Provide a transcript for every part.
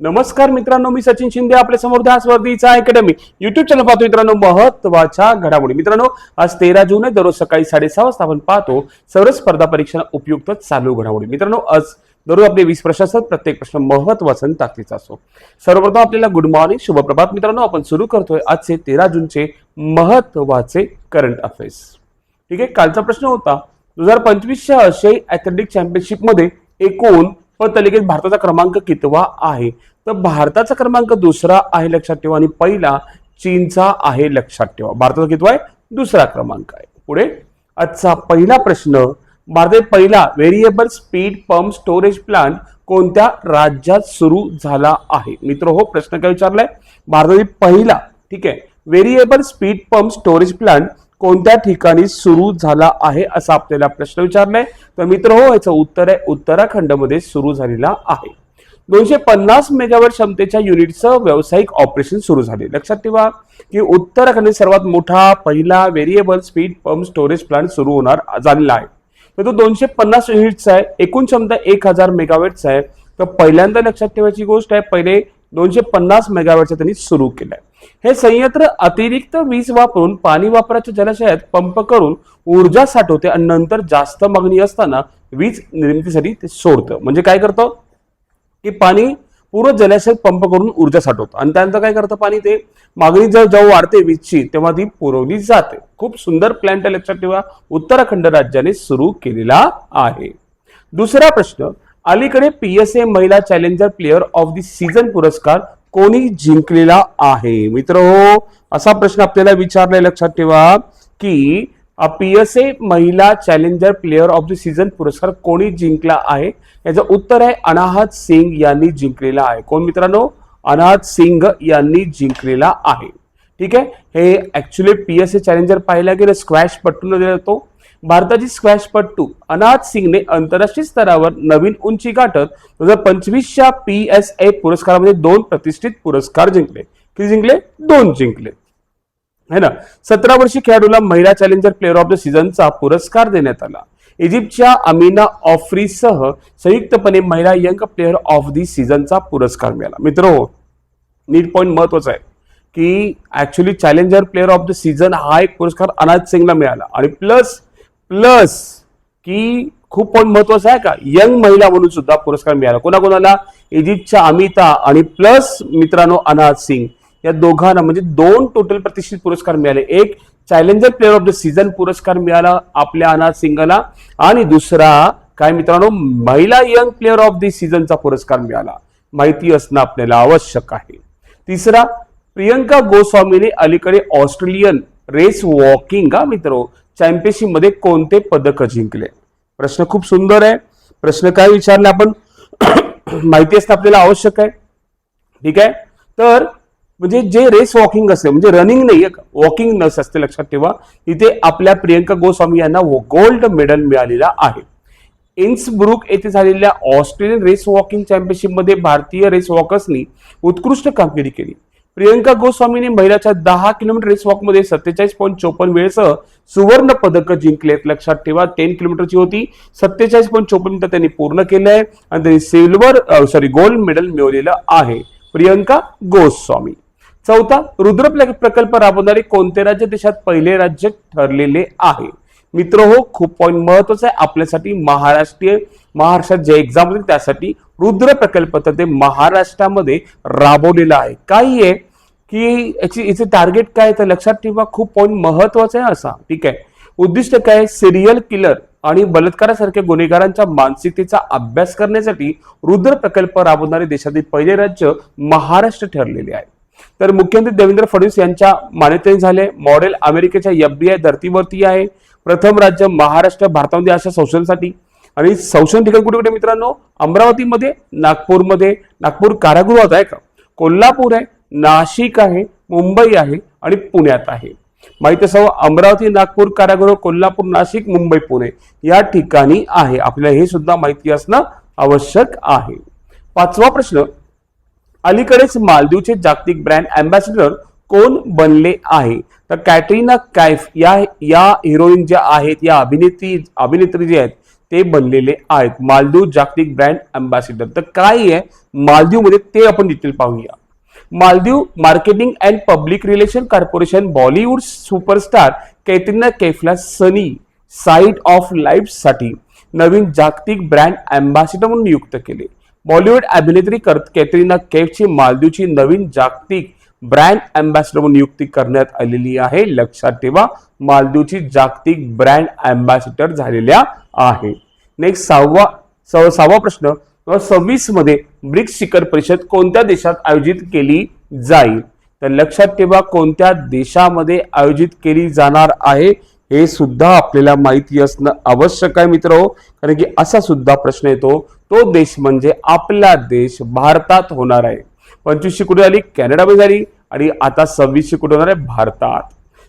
नमस्कार मित्रांनो मी सचिन शिंदे आपल्यासमोर ध्यास वर्धीचा अकॅडमी युट्यूब चॅनल पाहतो मित्रांनो महत्त्वाच्या घडामोडी. मित्रांनो आज तेरा जून आहे दररोज सकाळी साडेसहा वाजता आपण पाहतो सर्व स्पर्धा परीक्षा उपयुक्त चालू घडामोडी. मित्रांनो आज दररोज आपले वीस प्रश्न असतात प्रत्येक प्रश्न महत्त्वाचा आणि ताकदीचा असतो. सर्वप्रथम आपल्याला गुड मॉर्निंग शुभप्रभात मित्रांनो आपण सुरू करतोय आजचे तेरा जूनचे महत्त्वाचे करंट अफेअर्स ठीक आहे कालचा प्रश्न होता दोन हजार पंचवीसच्या आशियाई ॲथलेटिक चॅम्पियनशिपमध्ये एकूण पदतालिकेत भारताचा क्रमांक कितवा आहे? तर भारताचा क्रमांक दुसरा आहे लक्षात ठेवा. आणि पहिला चीनचा आहे लक्षात ठेवा. भारताचा कितवा आहे? दुसरा क्रमांक आहे. पुढे. आजचा पहिला प्रश्न भारतात पहिला variable speed pump storage plant कोणत्या राज्यात सुरू झाला आहे? मित्र हो प्रश्न काय विचारलाय? भारतातील पहिला ठीक आहे variable speed pump storage plant कोणत्या ठिकाणी सुरू झाला आहे असा आपल्याला प्रश्न विचारलाय? तर मित्र हो याचं उत्तर आहे उत्तराखंडमध्ये सुरू झालेला आहे. दोनशे पन्नास मेगावॅट क्षमतेच्या युनिटचं व्यावसायिक ऑपरेशन सुरू झाले. लक्षात ठेवा की उत्तराखंड सर्वात मोठा पहिला variable speed pump storage plant सुरू होणार झालेला आहे. तर तो दोनशे पन्नास युनिट्सचा आहे. एकूण क्षमता एक हजार मेगावॅटचा आहे. तर पहिल्यांदा लक्षात ठेवायची गोष्ट आहे पहिले दोनशे पन्नास मेगावॅटचा त्यांनी सुरू केलाय. हे संयंत्र अतिरिक्त वीज वापरून पाणी वापराच्या जलाशयात पंप करून ऊर्जा साठवते आणि नंतर जास्त मागणी असताना वीज निर्मितीसाठी ते सोडतं. म्हणजे काय करतं? की पाणी पूर्ण जलाशयात पंप करून ऊर्जा साठवतं. आणि त्यानंतर काय करतं पाणी ते? मागणी जर जेव्हा वाढते वीजची तेव्हा ती पुरवली जाते. खूप सुंदर प्लॅन्ट लक्षात ठेवा. उत्तराखंड राज्याने सुरू केलेला आहे. दुसरा प्रश्न अलीकडे पीएसए महिला challenger player of the season पुरस्कार कोणी जिंकलेला आहे? मित्र हो असा प्रश्न आपल्याला विचारलाय लक्षात ठेवा की पीएसए महिला challenger player of the season पुरस्कार कोणी जिंकला आहे? याचं उत्तर आहे अनाहत सिंग यांनी जिंकलेला आहे. कोण मित्रांनो? अनाहत सिंग यांनी जिंकलेला आहे. ठीक आहे? हे ऍक्च्युली पीएसए चॅलेंजर पाहिला गेलं स्क्वॅश पट्टून दिला जातो भारताची स्क्वॅशपट्टू अनाथ सिंगने आंतरराष्ट्रीय स्तरावर नवीन उंची गाठत दोन हजार पंचवीसच्या पी एस ए पुरस्कारामध्ये दोन प्रतिष्ठित पुरस्कार जिंकले. किती जिंकले? दोन जिंकले. है ना? सतरा वर्षी खेळाडूला महिला चॅलेंजर प्लेअर ऑफ द सीझनचा पुरस्कार देण्यात आला. इजिप्तच्या अमिना ऑफ्रीसह संयुक्तपणे महिला यंग प्लेअर ऑफ द सीझनचा पुरस्कार मिळाला. मित्र हो, नीट पॉईंट महत्त्वाचा आहे की actually challenger player of the season हा एक पुरस्कार अनाथ सिंगला मिळाला. आणि प्लस प्लस की खूप पॉईंट महत्त्वाचा आहे का? यंग महिला म्हणून सुद्धा पुरस्कार मिळाला. कोणाकोणाला? इजिप्तच्या अमिता आणि प्लस मित्रांनो अनाथ सिंग. या दोघांना म्हणजे दोन टोटल प्रतिष्ठित पुरस्कार मिळाले. एक challenger player of the season पुरस्कार मिळाला आपल्या अनाथ सिंगला आणि दुसरा काय मित्रांनो? महिला यंग प्लेअर ऑफ द सीझनचा पुरस्कार मिळाला. माहिती असणं आपल्याला आवश्यक आहे. तिसरा प्रियंका गोस्वामीने अलीकडे ऑस्ट्रेलियन रेस वॉकिंग हा मित्र चॅम्पियनशिपमध्ये कोणते पदक जिंकले? प्रश्न खूप सुंदर आहे. प्रश्न काय विचारले आपण? माहिती असणं आपल्याला आवश्यक आहे. ठीक आहे? तर म्हणजे जे रेस वॉकिंग असते म्हणजे रनिंग नाही वॉकिंग नस असते लक्षात ठेवा. इथे आपल्या प्रियंका गोस्वामी यांना गोल्ड मेडल मिळालेला आहे. इन्सब्रुक येथे झालेल्या ऑस्ट्रेलियन रेस वॉकिंग चॅम्पियनशिपमध्ये भारतीय रेस वॉकर्सनी उत्कृष्ट कामगिरी केली. प्रियंका गोस्वामीने महिलाच्या दहा किलोमीटर रेस वॉकमध्ये सत्तेचाळीस पॉईंट चोपन्न वेळेसह सुवर्ण पदक जिंकले. लक्षात ठेवा टेन किलोमीटरची होती. सत्तेचाळीस पॉईंट चोपन्न मिनिटं त्यांनी पूर्ण केलं आहे आणि त्यांनी सिल्वर सॉरी गोल्ड मेडल मिळवलेलं आहे. प्रियंका गोस्वामी. चौथा रुद्र प्रकल्प राबवणारे कोणते राज्य देशात पहिले राज्य ठरलेले आहे? मित्र हो खूप पॉईंट महत्त्वाचा आहे. आपल्यासाठी महाराष्ट्रीय महाराष्ट्रात जे एक्झाम होतील त्यासाठी रुद्र प्रकल्प तर ते महाराष्ट्रामध्ये राबवलेला आहे. काही आहे की याची याचे टार्गेट काय तर लक्षात ठेवा खूप पॉईंट महत्त्वाचा आहे असा. ठीक आहे? उद्दिष्ट काय सिरियल किलर आणि बलात्कारासारख्या गुन्हेगारांच्या मानसिकतेचा अभ्यास करण्यासाठी रुद्र प्रकल्प राबवणारे देशातील पहिले राज्य महाराष्ट्र ठरलेले आहे. तर मुख्यमंत्री देवेंद्र फडणवीस यांच्या मान्यतेने झाले. मॉडेल अमेरिकेच्या एफबीआय धर्तीवरती आहे. प्रथम राज्य महाराष्ट्र भारतामध्ये अशा संशोधनासाठी आणि संशोधन ठिकाण कुठे कुठे मित्रांनो? अमरावतीमध्ये नागपूरमध्ये. नागपूर कारागृहात आहे का? कोल्हापूर आहे नाशिक आहे मुंबई आहे आणि पुण्यात आहे. माहिती असावं अमरावती नागपूर कारागृह कोल्हापूर नाशिक मुंबई पुणे या ठिकाणी आहे. आपल्याला हे सुद्धा माहिती असणं आवश्यक आहे. पाचवा प्रश्न अलीकडेच मालदीवचे जागतिक ब्रँड अँबॅसिडर कोण बनले आहे? तर कॅटरीना कैफ या या हिरोईन ज्या आहेत या अभिनेत्री अभिनेत्री जे आहेत ते बनलेले आहेत. मालदीव जागतिक ब्रँड अँबॅसिडर तर काय आहे? मालदीवमध्ये ते आपण डिटेल पाहूया. Maldives marketing and public relation corporation Bollywood superstar Katrina कैफला sunny side of लाईफसाठी नवीन जागतिक ब्रँड अँबॅसिडर म्हणून नियुक्त केले. बॉलिवूड अभिनेत्री कर- कॅटरीना कैफची मालदीवची नवीन जागतिक ब्रँड अँबॅसिडर म्हणून नियुक्ती करण्यात आलेली आहे. लक्षात ठेवा मालदीवची जागतिक ब्रँड अँबॅसिडर झालेल्या आहे. नेक्स्ट सहावा सहा- सहावा प्रश्न सव्वीसमध्ये ब्रिक्स शिखर परिषद कोणत्या देशात आयोजित केली जाईल? तर लक्षात ठेवा कोणत्या देशामध्ये आयोजित केली जाणार आहे हे सुद्धा आपल्याला माहिती असणं आवश्यक आहे मित्र. कारण की असा सुद्धा प्रश्न येतो तो देश म्हणजे आपला देश भारतात होणार आहे. पंचवीसशे कोटी झाली? कॅनडामध्ये झाली. आणि आता सव्वीसशे कोटी होणार आहे? भारतात.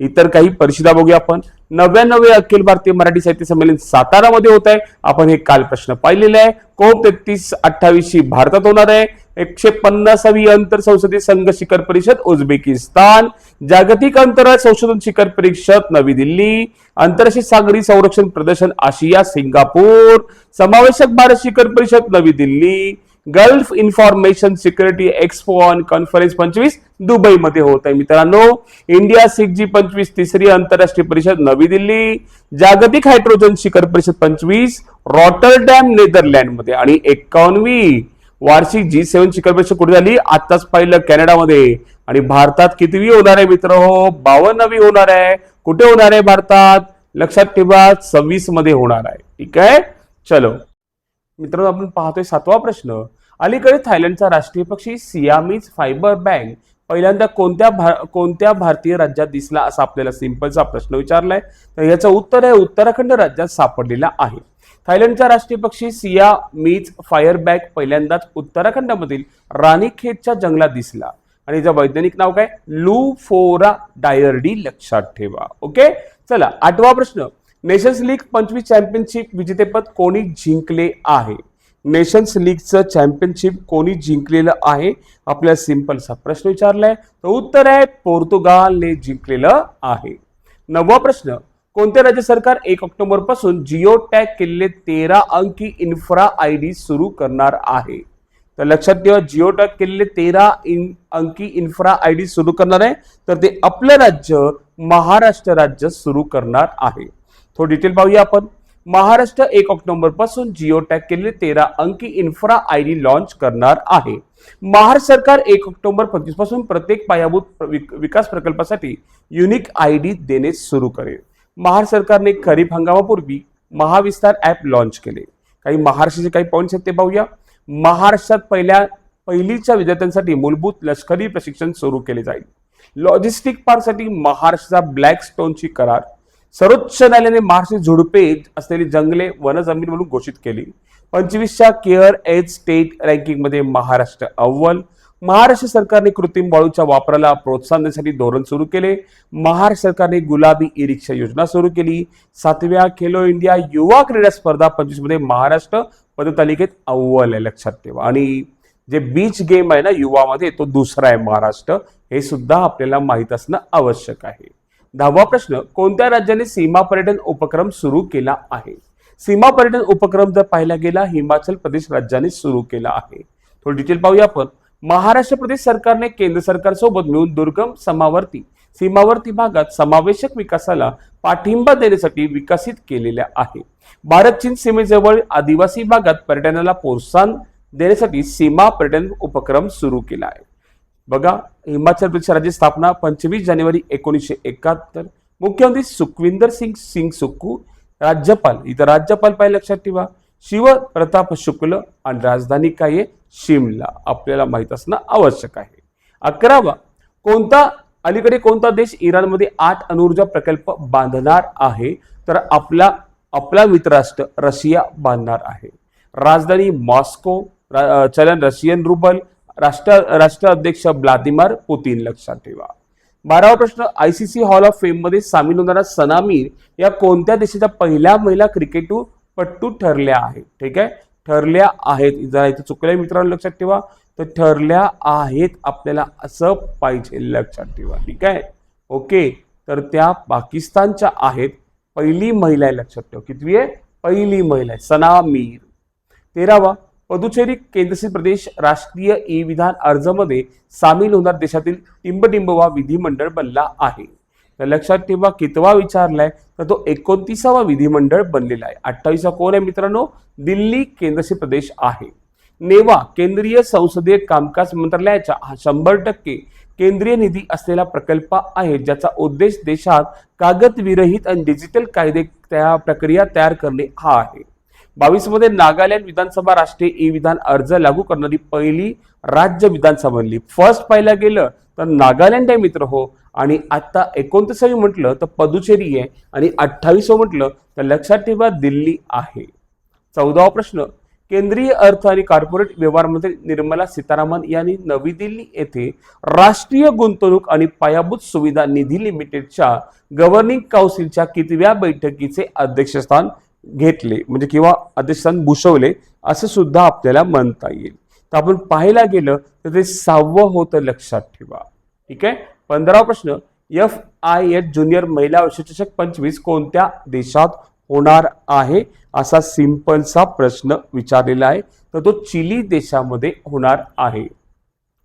इतर काही परिषदा बघूया आपण. नव्याण्णवे अखिल भारतीय मराठी साहित्य संमेलन सातारामध्ये होत आहे. आपण हे काल प्रश्न पाहिलेले आहे. कोप तेहतीस अठ्ठावीसशी भारतात होणार आहे? एकशे पन्नासावी अंतर संसदीय संघ शिखर परिषद उझबेकिस्तान. जागतिक अंतराळ संशोधन शिखर परिषद नवी दिल्ली. आंतरराष्ट्रीय सागरी संरक्षण प्रदर्शन आशिया सिंगापूर. समावेशक भारत शिखर परिषद नवी Delhi. Gulf information security expo on conference पंचवीस दुबईमध्ये होत आहे. मित्रांनो इंडिया सिक्स जी पंचवीस तिसरी आंतरराष्ट्रीय परिषद नवी दिल्ली. जागतिक हायड्रोजन शिखर परिषद पंचवीस रॉटरडॅम नेदरलँडमध्ये. आणि एकावन्नवी वार्षिक जी सेव्हन शिखर परिषद कुठे झाली? आताच पाहिलं कॅनडामध्ये. आणि भारतात कितवी होणार आहे मित्र? हो बावन्नवी होणार आहे. कुठे होणार आहे भारतात? लक्षात ठेवा सव्वीसमध्ये होणार आहे. ठीक आहे? चलो. मित्रांनो आपण पाहतोय सातवा प्रश्न. अलीकडे थायलंडचा राष्ट्रीय पक्षी सियामीज फायबर बँक पहिल्यांदा कोणत्या भा कोणत्या भारतीय राज्यात दिसला असा आपल्याला सिंपलचा प्रश्न विचारलाय. तर याचं उत्तर आहे उत्तराखंड राज्यात सापडलेला आहे. थायलंडचा राष्ट्रीय पक्षी सिया मीज फायर बॅग पहिल्यांदाच उत्तराखंडमधील राणीखेतच्या जंगलात दिसला. आणि याचं वैज्ञानिक नाव काय? लुफोरा डायर्डी लक्षात ठेवा. ओके? चला आठवा प्रश्न. नेशन्स लीग पंचवीस चॅम्पियनशिप विजेतेपद कोणी जिंकले आहे? नेशन्स लीगचं चॅम्पियनशिप कोणी जिंकलेलं आहे? आपल्या सिंपलचा प्रश्न विचारलाय. तर उत्तर आहे पोर्तुगालने जिंकलेलं आहे. नववा प्रश्न कोणते राज्य सरकार एक ऑक्टोबरपासून जिओ टॅग केलेले तेरा अंकी इन्फ्रा आय डी सुरू करणार आहे? तर लक्षात ठेवा जिओ टॅग केलेले तेरा इन अंकी इन्फ्रा आय डी सुरू करणार आहे. तर ते आपलं राज्य महाराष्ट्र राज्य सुरू करणार आहे. तो डिटेल पाहूया आपण. महाराष्ट्र एक ऑक्टोबरपासून जिओ टॅग केलेले तेरा अंकी इन्फ्रा आय डी लॉन्च करणार आहे. महाराष्ट्र सरकार एक ऑक्टोबर पंचवीसपासून प्रत्येक पायाभूत विक- विकास प्रकल्पासाठी युनिक आय डी देणे सुरू करेल. महाराष्ट्र सरकारने खरीप हंगामापूर्वी महाविस्तार ऍप लॉन्च केले. काही महाराष्ट्राचे काही पॉईंट्स आहेत ते पाहूया. महाराष्ट्रात पहिल्या पहिलीच्या विद्यार्थ्यांसाठी मूलभूत लष्करी प्रशिक्षण सुरू केले जाईल. लॉजिस्टिक पार्कसाठी महाराष्ट्राचा ब्लॅक स्टोनची करार सर्वोच्च न्यायालयाने महाराष्ट्र झुडपे असलेली जंगले वनजमीन म्हणून घोषित केली. पंचवीसच्या केअर एज स्टेट रँकिंगमध्ये महाराष्ट्र अव्वल. महाराष्ट्र सरकारने कृत्रिम वाळूच्या वापराला प्रोत्साहन देण्यासाठी धोरण सुरू केले. महाराष्ट्र सरकारने गुलाबी ई रिक्षा योजना सुरू केली. सातव्या खेलो इंडिया युवा क्रीडा स्पर्धा पंचवीसमध्ये महाराष्ट्र पदतालिकेत अव्वल आहे लक्षात ठेवा. आणि जे बीच गेम आहे ना युवामध्ये तो दुसरा आहे महाराष्ट्र. हे सुद्धा आपल्याला माहीत असणं आवश्यक आहे. दहावा प्रश्न कोणत्या राज्याने सीमा पर्यटन उपक्रम सुरू केला आहे? सीमा पर्यटन उपक्रम जर पाहिला गेला हिमाचल प्रदेश राज्याने सुरू केला आहे. थोडी डिटेल पाहूया आपण. महाराष्ट्र प्रदेश सरकारने केंद्र सरकारसोबत मिळून दुर्गम समावर्ती सीमावर्ती भागात समावेशक विकासाला पाठिंबा देण्यासाठी विकसित केलेल्या आहे. भारत चीन सीमेजवळ आदिवासी भागात पर्यटनाला प्रोत्साहन देण्यासाठी सीमा पर्यटन उपक्रम सुरू केला आहे. बघा हिमाचल प्रदेश राज्य स्थापना पंचवीस जानेवारी एकोणीसशे एकाहत्तर. मुख्यमंत्री सुखविंदर सिंग सिंग सुक्कू राज्यपाल. इथं राज्यपाल पाहिजे लक्षात ठेवा. शिव प्रताप शुक्ल आणि राजधानी काय आहे? शिमला. आपल्याला माहीत असणं आवश्यक आहे. अकरावा कोणता अलीकडे कोणता देश इराणमध्ये आठ अणुऊर्जा प्रकल्प बांधणार आहे? तर आपला आपला मित्रराष्ट्र रशिया बांधणार आहे. राजधानी मॉस्को रा- चलन रशियन रुबल राष्ट्र राष्ट्राध्यक्ष व्लादिमीर पुतीन लक्षात ठेवा. बारावा प्रश्न आयसीसी हॉल ऑफ फेममध्ये सामील होणारा सनामीर या कोणत्या देशाच्या पहिल्या महिला क्रिकेटपटू ठरल्या आहेत? ठीक आहे? ठरल्या आहेत. जरा इथं चुकल्या मित्रांनो लक्षात ठेवा. तर ठरल्या आहेत आपल्याला असं पाहिजे लक्षात ठेवा. ठीक आहे? ओके. तर त्या पाकिस्तानच्या आहेत. पहिली महिला आहे लक्षात ठेवा. कितवी आहे? पहिली महिला आहे सना मीर तेरावा पुदुचेरी केंद्रशासित प्रदेश राष्ट्रीय ई विधान अर्जमध्ये सामील होणार देशातील टिंबटिंबवा विधिमंडळ बनला आहे. तर लक्षात ठेवा कितवा विचारलाय? तर तो एकोणतीसावा विधिमंडळ बनलेला आहे. अठ्ठावीसा कोण आहे मित्रांनो? दिल्ली केंद्रशासित प्रदेश आहे. नेवा केंद्रीय संसदीय कामकाज मंत्रालयाच्या हा शंभर टक्के केंद्रीय निधी असलेला प्रकल्प आहे ज्याचा उद्देश देशात कागदविरहित आणि डिजिटल कायदे त्या प्रक्रिया तयार करणे हा आहे. बावीसमध्ये नागालँड विधानसभा राष्ट्रीय ई विधान अर्ज लागू करणारी पहिली राज्य विधानसभा बनली. फर्स्ट पाहिलं गेलं तर नागालँड आहे मित्र हो. आणि आता एकोणतीसावी म्हटलं तर पदुचेरी आहे. आणि अठ्ठावीसवं म्हटलं तर लक्षात ठेवा दिल्ली आहे. चौदावा प्रश्न केंद्रीय अर्थ आणि कॉर्पोरेट व्यवहार मंत्री निर्मला सीतारामन यांनी नवी दिल्ली येथे राष्ट्रीय गुंतवणूक आणि पायाभूत सुविधा निधी लिमिटेडच्या गव्हर्निंग काउन्सिलच्या कितव्या बैठकीचे अध्यक्षस्थान घेतले म्हणजे किंवा अध्यक्षस्थान भूषवले असं सुद्धा आपल्याला म्हणता येईल. तर आपण पाहायला गेलं तर ते सहावं होतं लक्षात ठेवा. ठीक आहे? पंधरावा प्रश्न. एफ आय एच ज्युनियर महिला विश्वचषक पंचवीस कोणत्या देशात होणार आहे? असा सिंपलचा प्रश्न विचारलेला आहे. तर तो चिली देशामध्ये होणार आहे.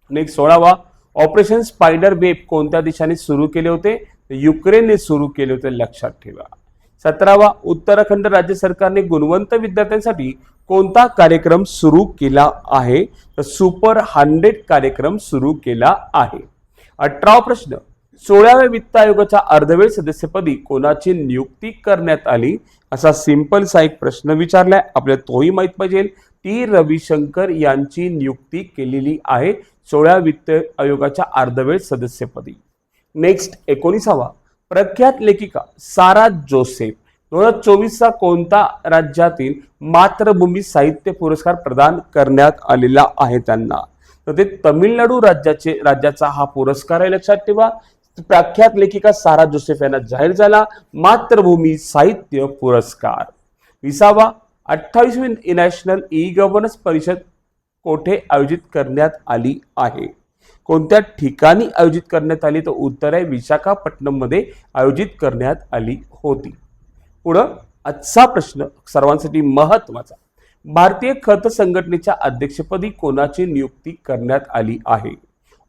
नेक्स्ट सोळावा. ऑपरेशन स्पायडर वेब कोणत्या देशाने सुरू केले होते? युक्रेनने सुरू केले होते लक्षात ठेवा. सतरावा उत्तराखंड राज्य सरकारने गुणवंत विद्यार्थ्यांसाठी कोणता कार्यक्रम सुरू केला आहे? तर सुपर हंड्रेड कार्यक्रम सुरू केला आहे. अठरावा प्रश्न. सोळाव्या वित्त आयोगाच्या अर्धवेळ सदस्यपदी कोणाची नियुक्ती करण्यात आली? असा सिंपलसा एक प्रश्न विचारलाय. आपल्याला तोही माहीत पाहिजे. टी रविशंकर यांची नियुक्ती केलेली आहे सोळा वित्त आयोगाच्या अर्धवेळ सदस्यपदी. नेक्स्ट एकोणीसावा. प्रख्यात लेखिका सारा जोसेफ दोन हजार चोवीसचा कोणता राज्यातील मातृभूमी साहित्य पुरस्कार प्रदान करण्यात आलेला आहे त्यांना? तर ते तमिळनाडू राज्याचे राज्याचा हा पुरस्कार आहे लक्षात ठेवा. प्रख्यात लेखिका सारा जोसेफ यांना जाहीर झाला. मातृभूमी साहित्य पुरस्कार. विसावा अठ्ठावीसवी नॅशनल ई गव्हर्नन्स परिषद कोठे आयोजित करण्यात आली आहे? कोणत्या ठिकाणी आयोजित करण्यात आली? तर उत्तर आहे विशाखापट्टणममध्ये आयोजित करण्यात आली होती. पुढं आजचा प्रश्न सर्वांसाठी महत्त्वाचा भारतीय खत संघटनेच्या अध्यक्षपदी कोणाची नियुक्ती करण्यात आली आहे?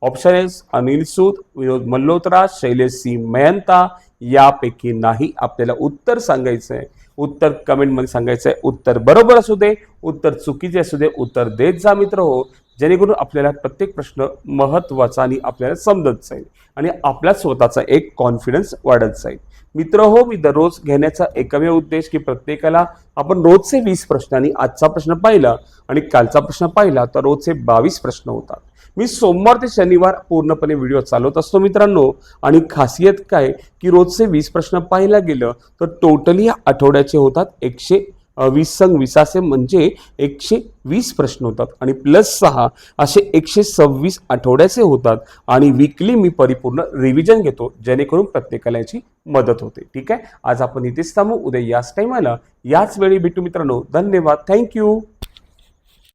ऑप्शन एस अनिल सूद विनोद मल्होत्रा शैलेश सिंह मेहंता यापैकी नाही. आपल्याला उत्तर सांगायचं आहे. उत्तर कमेंटमध्ये सांगायचं आहे. उत्तर बरोबर असू दे उत्तर चुकीचे असू दे उत्तर देत जा मित्र हो. जेणेकरून आपल्याला प्रत्येक प्रश्न महत्त्वाचा आणि आपल्याला समजत जाईल आणि आपला स्वतःचा एक कॉन्फिडन्स वाढत जाईल. मित्र हो मी दररोज घेण्याचा एकमेव उद्देश की प्रत्येकाला आपण रोजचे वीस प्रश्न आणि आजचा प्रश्न पाहिला आणि कालचा प्रश्न पाहिला तर रोजचे बावीस प्रश्न होतात. मी सोमवार ते शनिवार पूर्णपणे व्हिडिओ चालवत असतो मित्रांनो आणि खासियत काय की रोजचे वीस प्रश्न पाहायला गेलं तर टोटली या आठवड्याचे होतात एकशे वीस संग विसासे म्हणजे एकशे वीस प्रश्न होतात. आणि प्लस सहा असे एकशे सव्वीस आठवड्याचे होतात. आणि वीकली मी परिपूर्ण रिव्हिजन घेतो जेणेकरून प्रत्येकाला याची मदत होते. ठीक आहे? आज आपण इथेच थांबू. उद्या याच टाईमाला याच वेळी भेटू मित्रांनो. धन्यवाद. थँक्यू